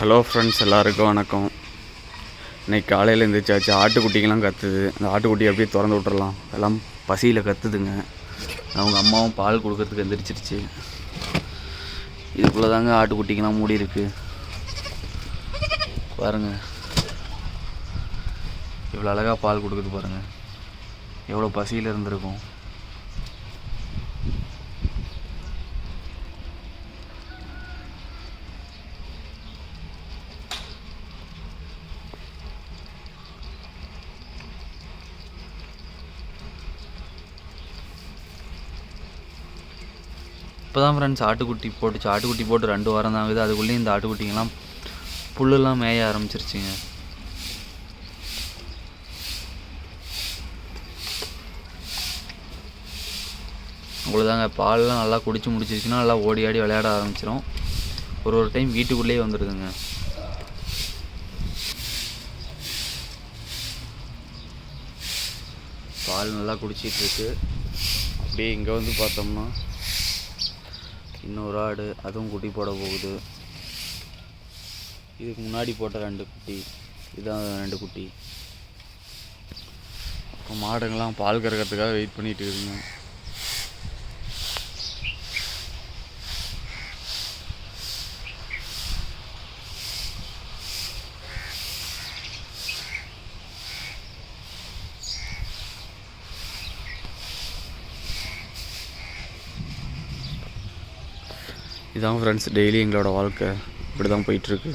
Hello friends எல்லாருக்கும் வணக்கம். இன்னைக்கு காலையில் எழுந்திரிச்சாச்சு ஆட்டுக்குட்டிங்கெலாம் கத்துது. அந்த ஆட்டுக்குட்டி அப்படியே திறந்து விட்டுறலாம். எல்லாம் பசியில் கத்துதுங்க. அவங்க அம்மாவும் பால் கொடுக்கறதுக்கு எந்திரிச்சிருச்சு. இதுக்குள்ளே தாங்க ஆட்டுக்குட்டிங்கெலாம் மூடி இருக்கு. பாருங்கள் இவ்வளோ அழகாக பால் கொடுக்குது பாருங்க. எவ்வளோ பசியில் இருந்திருக்கும். இப்போ தான் ஃப்ரெண்ட்ஸ் ஆட்டுக்குட்டி போட்டுச்சு. ஆட்டுக்குட்டி போட்டு ரெண்டு வாரம் தான் ஆகுது. அதுக்குள்ளேயும் இந்த ஆட்டுக்குட்டிங்கெல்லாம் புல்லுலாம் மேய ஆரம்பிச்சிருச்சுங்க. அவ்வளோதாங்க பால்லாம் நல்லா குடிச்சு முடிச்சிருச்சுன்னா நல்லா ஓடி ஆடி விளையாட ஆரம்பிச்சிடும் ஒரு ஒரு டைம் வீட்டுக்குள்ளேயே வந்துடுதுங்க பால் நல்லா குடிச்சிட்டு இருக்கு. அப்படியே இங்கே வந்து பார்த்தோம்னா இன்னொரு ஆடு அதுவும் குட்டி போட போகுது. இதுக்கு முன்னாடி போட்ட ரெண்டு குட்டி இதுதான் ரெண்டு குட்டி. இப்போ மாடுங்கள்லாம் பால் கறக்கிறதுக்காக வெயிட் பண்ணிட்டு இருக்குங்க இதுதான் ஃப்ரெண்ட்ஸ் டெய்லி எங்களோட வாழ்க்கை. இப்படி தான் போயிட்டுருக்கு